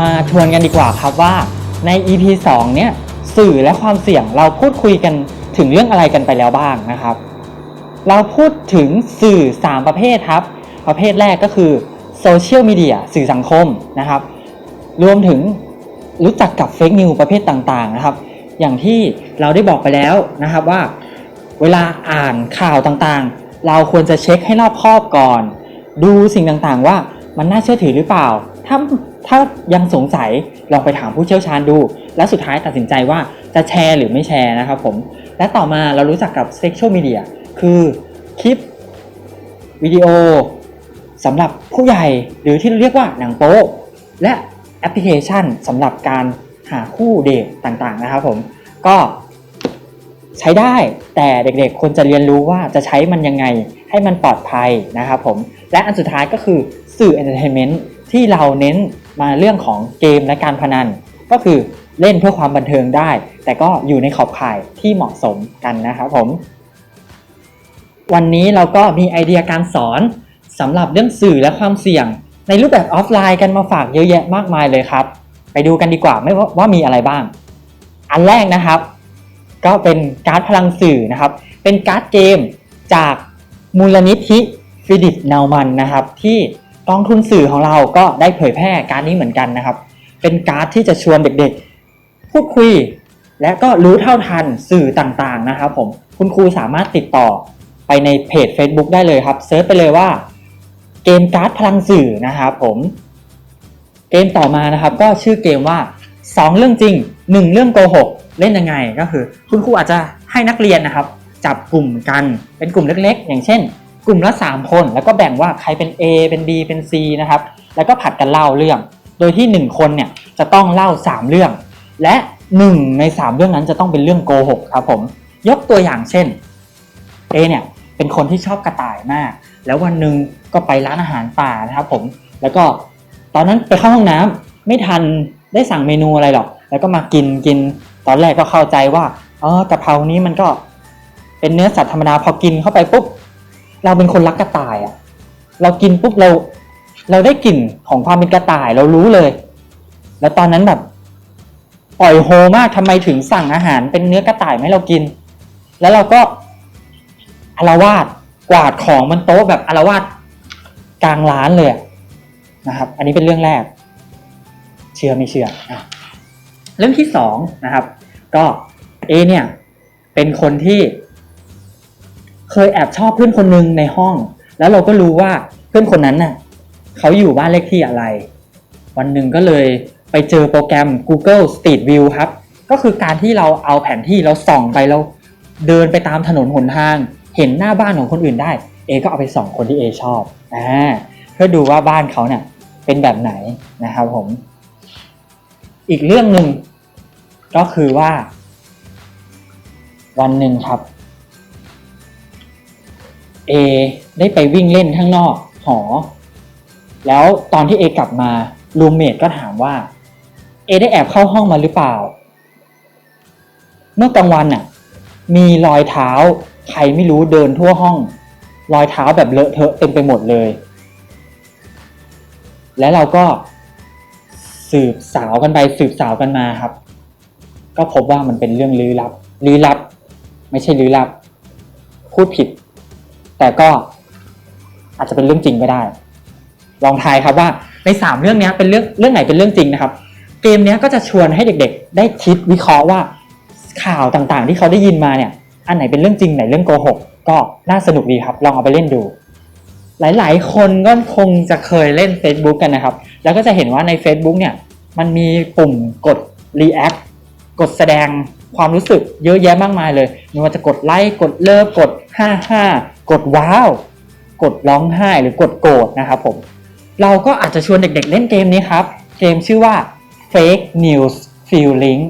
มาทวนกันดีกว่าครับว่าใน EP 2 เนี่ยสื่อและความเสี่ยงเราพูดคุยกันถึงเรื่องอะไรกันไปแล้วบ้างนะครับ เราพูดถึงสื่อ 3 ประเภทครับ ประเภทแรกก็คือโซเชียลมีเดียสื่อสังคมนะครับ รวมถึงรู้จักกับเฟกนิวประเภทต่างๆนะครับ อย่างที่เราได้บอกไปแล้วนะครับว่า เวลาอ่านข่าวต่างๆ เราควรจะเช็คให้รอบคอบก่อน ดูสิ่งต่างๆว่ามันน่าเชื่อถือหรือเปล่า ถ้า ถ้ายังสงสัยลองไปถามผู้เชี่ยวชาญดู และสุดท้ายตัดสินใจว่าจะแชร์หรือไม่แชร์นะครับผมและต่อมาเรารู้จักกับเซ็กชวลมีเดียคือคลิปวิดีโอสำหรับผู้ใหญ่หรือที่เรียกว่าหนังโป๊และแอปพลิเคชันสำหรับการหาคู่เดทต่างๆนะครับผมก็ใช้ได้แต่เด็กๆควรจะเรียนรู้ว่าจะใช้มันยังไงให้มันปลอดภัยนะครับผมและอันสุดท้ายก็คือสื่อเอนเตอร์เทนเมนต์ที่เราเน้น มาเรื่องของเกมและการพนัน ก็คือเล่นเพื่อความบันเทิงได้ แต่ก็อยู่ในขอบข่ายที่เหมาะสมกันนะครับผม วันนี้เราก็มีไอเดียการสอนสำหรับเรื่องสื่อและความเสี่ยง ในรูปแบบออฟไลน์กันมาฝากเยอะแยะมากมายเลยครับ ไปดูกันดีกว่าไม่ว่ามีอะไรบ้าง อันแรกนะครับ ก็เป็นการ์ดพลังสื่อนะครับ เป็นการ์ดเกมจากมูลนิธิฟิดิปนาวมันนะครับที่ กองทุนสื่อของเราก็ได้เผยแพร่การ์ดนี้เหมือนกันนะครับ เป็นการ์ดที่จะชวนเด็กๆ พูดคุย และก็รู้เท่าทันสื่อต่างๆนะครับผมคุณครูสามารถติดต่อไปในเพจ Facebook ได้เลยครับเซิร์ชไปเลยว่า เกมการ์ดพลังสื่อนะครับผม เกมต่อมานะครับก็ชื่อเกมว่า 2 เรื่องจริง 1 เรื่องโกหกเล่นยังไงก็คือ คุณครูอาจจะให้นักเรียนนะครับ จับกลุ่มกันเป็นกลุ่มเล็กๆ อย่างเช่น กลุ่มละ 3 คน แล้วก็แบ่งว่าใครเป็น A เป็น B เป็น C นะครับ แล้วก็ผัดกันเล่าเรื่อง โดยที่ 1 คนเนี่ยจะต้องเล่า 3 เรื่อง และ 1 ใน 3 เรื่องนั้นจะต้องเป็นเรื่องโกหกครับผม ยกตัวอย่างเช่น A เนี่ยเป็นคนที่ชอบกระต่ายมาก แล้ววันหนึ่งก็ไปร้านอาหารป่านะครับผม แล้วก็ตอนนั้นไปเข้าห้องน้ำไม่ทันได้สั่งเมนูอะไรหรอก แล้วก็มากินกิน ตอนแรกก็เข้าใจว่าอ๋อกะเพรานี้มันก็เป็นเนื้อสัตว์ธรรมดาพอกินเข้าไปปุ๊บ เราเป็นคนรักกระต่ายอะ่ะเรากินปุ๊บเรา เราได้กลิ่นของความเป็นกระต่ายเรารู้เลย แล้วตอนนั้นแบบ ปล่อยโฮมากทำไมถึงสั่งอาหารเป็นเนื้อกระต่ายมาให้เรากิน แล้วเราก็อารวาสกวาดของมันโต๊ะแบบอารวาสกลางร้านเลยนะครับ อันนี้เป็นเรื่องแรก เชื่อไม่เชื่ออะเรื่องที่สองนะครับ ก็เอเนี่ยเป็นคนที่ เคยแอบชอบเพื่อนคนหนึ่งในห้อง แล้วเราก็รู้ว่าเพื่อนคนนั้นน่ะเขาอยู่บ้านเลขที่อะไร วันหนึ่งก็เลยไปเจอโปรแกรม Google Street View ครับ ก็คือการที่เราเอาแผนที่เราส่องไปแล้วเดินไปตามถนนหนทาง เห็นหน้าบ้านของคนอื่นได้ เอก็เอาไปส่องคนที่เอชอบอ่าเพื่อดูว่าบ้านเขาเนี่ยเป็นแบบไหนนะครับผม อีกเรื่องหนึ่งก็คือว่า วันหนึ่งครับ เอได้ไปวิ่งเล่นข้างนอกหอ แล้วตอนที่เอกลับมารูมเมทก็ถามว่าเอได้แอบเข้าห้องมาหรือเปล่า เมื่อกลางวันน่ะ มีรอยเท้าใครไม่รู้เดินทั่วห้อง รอยเท้าแบบเลอะเทอะเต็มไปหมดเลย และเราก็สืบสาวกันไปสืบสาวกันมาครับ ก็พบว่ามันเป็นเรื่องลี้ลับลี้ลับ ไม่ใช่ลี้ลับ พูดผิด แต่ก็อาจจะเป็นเรื่องจริงก็ได้ ลองทายครับว่าในสามเรื่องนี้เป็นเรื่องเรื่องไหนเป็นเรื่องจริงนะครับ เกมนี้ก็จะชวนให้เด็กๆ ได้คิดวิเคราะห์ว่าข่าวต่างๆ ที่เขาได้ยินมาเนี่ย อันไหนเป็นเรื่องจริงไหนเรื่องโกหก ก็น่าสนุกดีครับ ลองเอาไปเล่นดู หลายๆ คนก็คงจะเคยเล่น Facebook กันนะครับ แล้วก็จะเห็นว่าใน Facebook เนี่ยมันมีปุ่มกด React กดแสดงความรู้สึกเยอะแยะมากมายเลยไม่ว่าจะกดไลค์กดเลิฟกด 55 กดว้าว กดร้องไห้หรือกดโกรธนะครับผม เราก็อาจจะชวนเด็กๆ เล่นเกมนี้ครับ เกมชื่อว่า Fake News Feeling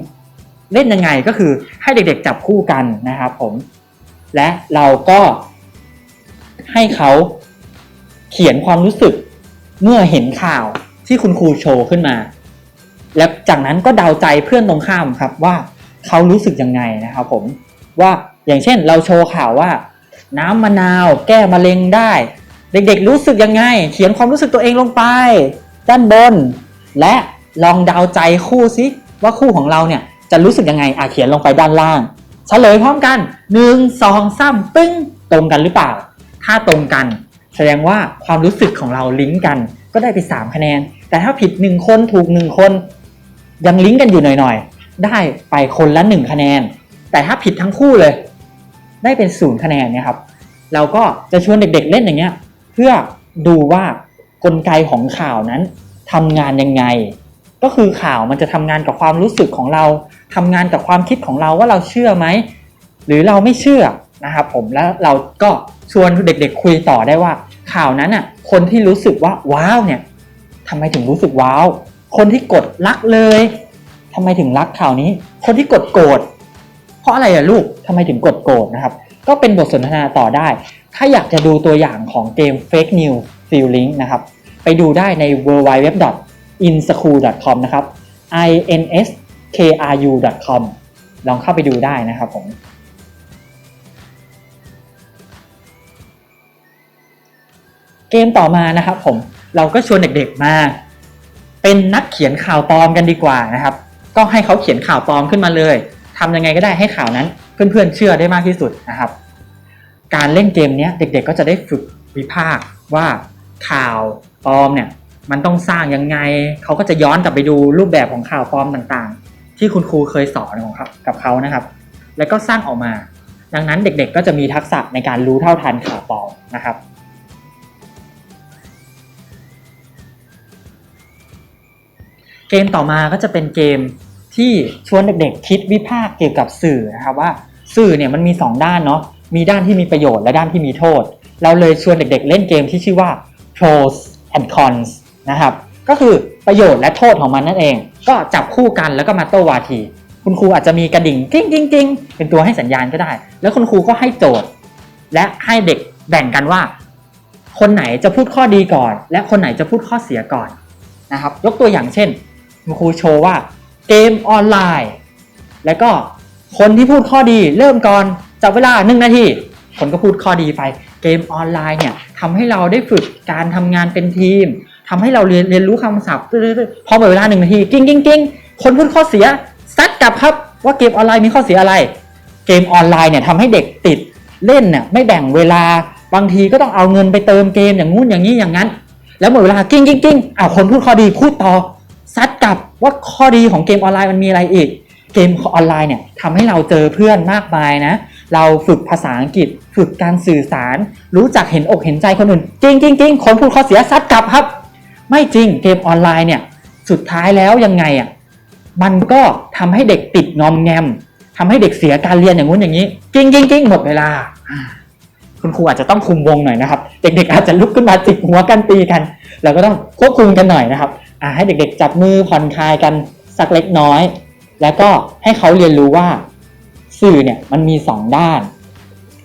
เล่นยังไงก็คือให้เด็กๆ จับคู่กันนะครับผม และเราก็ให้เขาเขียนความรู้สึกเมื่อเห็นข่าวที่คุณครูโชว์ขึ้นมา และจากนั้นก็เดาใจเพื่อนตรงข้ามครับว่าเขารู้สึกยังไงนะครับผมว่าอย่างเช่นเราโชว์ข่าวว่า น้ำมะนาว แก้มะเร็งได้ เด็กๆรู้สึกยังไง เขียนความรู้สึกตัวเองลงไป ด้านบน และลองเดาใจคู่ซิว่าคู่ของเราเนี่ยจะรู้สึกยังไงอะเขียนลงไปด้านล่างเฉลยพร้อมกันหนึ่งสองสามปึ้งตรงกันหรือเปล่า ถ้าตรงกัน แสดงว่าความรู้สึกของเราลิงก์กัน ก็ได้ไป 3 คะแนน แต่ถ้าผิด 1 คนถูก 1 คน ยังลิงก์กันอยู่หน่อยๆ ได้ไปคนละ 1 คะแนน แต่ถ้าผิดทั้งคู่เลย ได้เป็นศูนย์คะแนนนี่ยครับ เราก็จะชวนเด็กๆเล่นอย่างเงี้ย เพื่อดูว่ากลไกของข่าวนั้นทำงานยังไง ก็คือข่าวมันจะทำงานกับความรู้สึกของเราทำงานกับความคิดของเราว่าเราเชื่อไหมหรือเราไม่เชื่อนะครับผมแล้วเราก็ชวนเด็ก ๆ คุยต่อได้ว่า ข่าวนั้นอะคนที่รู้สึกว่าว้าวเนี่ยทำไมถึงรู้สึกว้าว คนที่กดรักเลยทำไมถึงรักข่าวนี้ คนที่กดโกรธ เพราะอะไรอะลูกทำไมถึงกดโกรธนะครับ ก็เป็นบทสนทนาต่อได้ ถ้าอยากจะดูตัวอย่างของเกม Fake News Feeling นะครับ ไปดูได้ใน w w w i n s c h o o l c o m นะครับ i n s k r u com ลองเข้าไปดูได้นะครับผมเกมต่อมานะครับผมเราก็ชวนเด็กๆมา เป็นนักเขียนข่าวปลอมกันดีกว่านะครับ ก็ให้เขาเขียนข่าวปลอมขึ้นมาเลย ทำยังไงก็ได้ให้ข่าวนั้น เพื่อนๆเชื่อได้มากที่สุดนะครับ การเล่นเกมนี้เด็กๆก็จะได้ฝึกวิพากษ์ว่าข่าวปลอมเนี่ยมันต้องสร้างยังไง เขาก็จะย้อนกลับไปดูรูปแบบของข่าวปลอมต่างๆ ที่คุณครูเคยสอนของเขากับเขานะครับ แล้วก็สร้างออกมา ดังนั้นเด็กๆ ก็จะมีทักษะในการรู้เท่าทันข่าวปลอมนะครับเกมต่อมาก็จะเป็นเกม ที่ชวนเด็กๆ คิดวิพากษ์เกี่ยวกับสื่อนะครับว่า สื่อเนี่ยมันมี 2 ด้านเนาะมีด้านที่มีประโยชน์และด้านที่มีโทษ เราเลยชวนเด็กๆ เล่นเกมที่ชื่อว่า pros and cons นะครับก็คือประโยชน์และโทษของมันนั่นเอง ก็จับคู่กันแล้วก็มาโต้วาที คุณครูอาจจะมีกระดิ่งกิ้งกิ้งกิ้งเป็นตัวให้สัญญาณก็ได้ แล้วคุณครูก็ให้โจทย์ และให้เด็กแบ่งกันว่า คนไหนจะพูดข้อดีก่อน และคนไหนจะพูดข้อเสียก่อนนะครับ ยกตัวอย่างเช่น คุณครูโชว์ว่า เกมออนไลน์ แล้วก็คนที่พูดข้อดีเริ่มก่อนจับเวลาหนึ่งนาทีคนก็พูดข้อดีไป เกมออนไลน์เนี่ยทำให้เราได้ฝึกการทำงานเป็นทีมทำให้เราเรียนเรียนรู้คำศัพท์พอหมดเวลาหนึ่งนาทีกิ้งกิ้งกิ้งคนพูดข้อเสียซัดกลับครับว่าเกมออนไลน์มีข้อเสียอะไร เกมออนไลน์เนี่ยทำให้เด็กติดเล่นเนี่ยไม่แบ่งเวลาบางทีก็ต้องเอาเงินไปเติมเกมอย่างงู้นอย่างนี้อย่างนั้น แล้วหมดเวลากิ้งกิ้งกิ้งอ้าวคนพูดข้อดีพูดต่อ ซัดกลับว่าข้อดีของเกมออนไลน์มันมีอะไรอีก เกมออนไลน์เนี่ยทำให้เราเจอเพื่อนมากมายนะ เราฝึกภาษาอังกฤษ ฝึกการสื่อสาร รู้จักเห็นอกเห็นใจคนอื่น จริงจริงจริงคนพูดข้อเสียซัดกลับครับ ไม่จริงเกมออนไลน์เนี่ยสุดท้ายแล้วยังไงอะมันก็ทำให้เด็กติดงอมแงมทำให้เด็กเสียการเรียนอย่างงู้นอย่างนี้จริงจริงจริงหมดเวลา คุณครูอาจจะต้องคุมวงหน่อยนะครับ เด็กๆอาจจะลุกขึ้นมาจิกหัวกันตีกัน เราก็ต้องควบคุมกันหน่อยนะครับ อ่าให้เด็กๆ จับมือผ่อนคลายกันสักเล็กน้อย แล้วก็ให้เขาเรียนรู้ว่า สื่อเนี่ยมันมีสองด้าน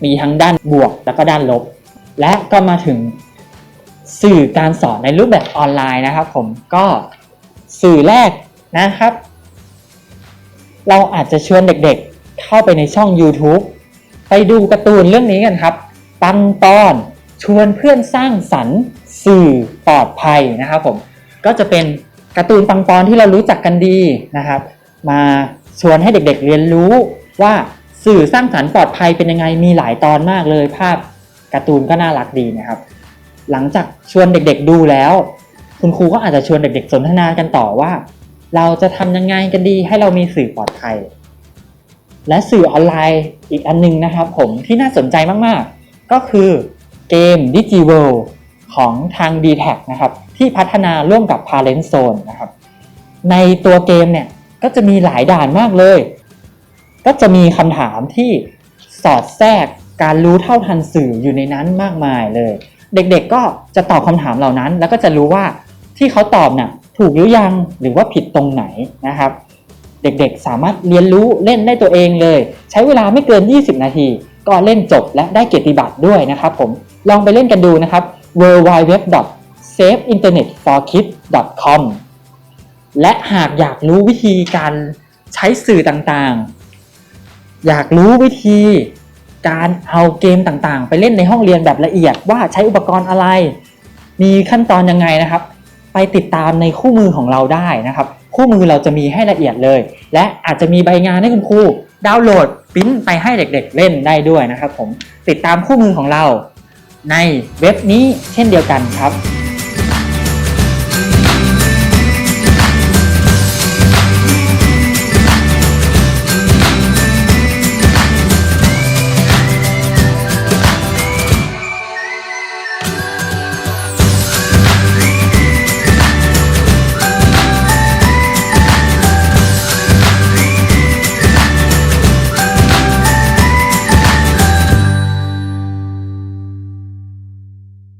มีทั้งด้านบวกแล้วก็ด้านลบ และก็มาถึงสื่อการสอนในรูปแบบออนไลน์นะครับ ผมก็สื่อแรกนะครับ เราอาจจะชวนเด็กๆ เข้าไปในช่อง YouTube ไปดูการ์ตูนเรื่องนี้กันครับ ปังตอนชวนเพื่อนสร้างสรรค์สื่อปลอดภัยนะครับผม ก็จะเป็นการ์ตูนปังปอนที่เรารู้จักกันดีนะครับ มาชวนให้เด็กๆเรียนรู้ว่าสื่อสร้างสรรค์ปลอดภัยเป็นยังไงมีหลายตอนมากเลย ภาพการ์ตูนก็น่ารักดีนะครับ หลังจากชวนเด็กๆดูแล้ว คุณครูก็อาจจะชวนเด็ก ๆ สนทนากันต่อว่า เราจะทำยังไงกันดีให้เรามีสื่อปลอดภัย และสื่อออนไลน์อีกอันนึงนะครับ ผมที่น่าสนใจมากๆ ก็คือเกม d i g i w o r l d ของทาง d t แทนะครับ ที่พัฒนาร่วมกับ Parent Zone นะครับ ในตัวเกมเนี่ยก็จะมีหลายด่านมากเลย ก็จะมีคำถามที่สอดแทรกการรู้เท่าทันสื่ออยู่ในนั้นมากมายเลย เด็กๆก็จะตอบคำถามเหล่านั้น แล้วก็จะรู้ว่าที่เขาตอบน่ะถูกหรือยังหรือว่าผิดตรงไหนนะครับ เด็กๆสามารถเรียนรู้เล่นได้ตัวเองเลย ใช้เวลาไม่เกิน 20 นาที ก็เล่นจบและได้เกียรติบัตรด้วยนะครับผมลองไปเล่นกันดูนะครับ w w w s a f e i n t e r n e t f o r k i d s c o m และหากอยากรู้วิธีการใช้สื่อต่างๆ อยากรู้วิธีการเอาเกมต่างๆ ไปเล่นในห้องเรียนแบบละเอียดว่าใช้อุปกรณ์อะไร มีขั้นตอนยังไงนะครับ ไปติดตามในคู่มือของเราได้นะครับ คู่มือเราจะมีให้ละเอียดเลย และอาจจะมีใบงานให้คุณครูดาวน์โหลดปิ้นไปให้เด็กๆเล่นได้ด้วยนะครับผมติดตามคู่มือของเราในเว็บนี้เช่นเดียวกันครับ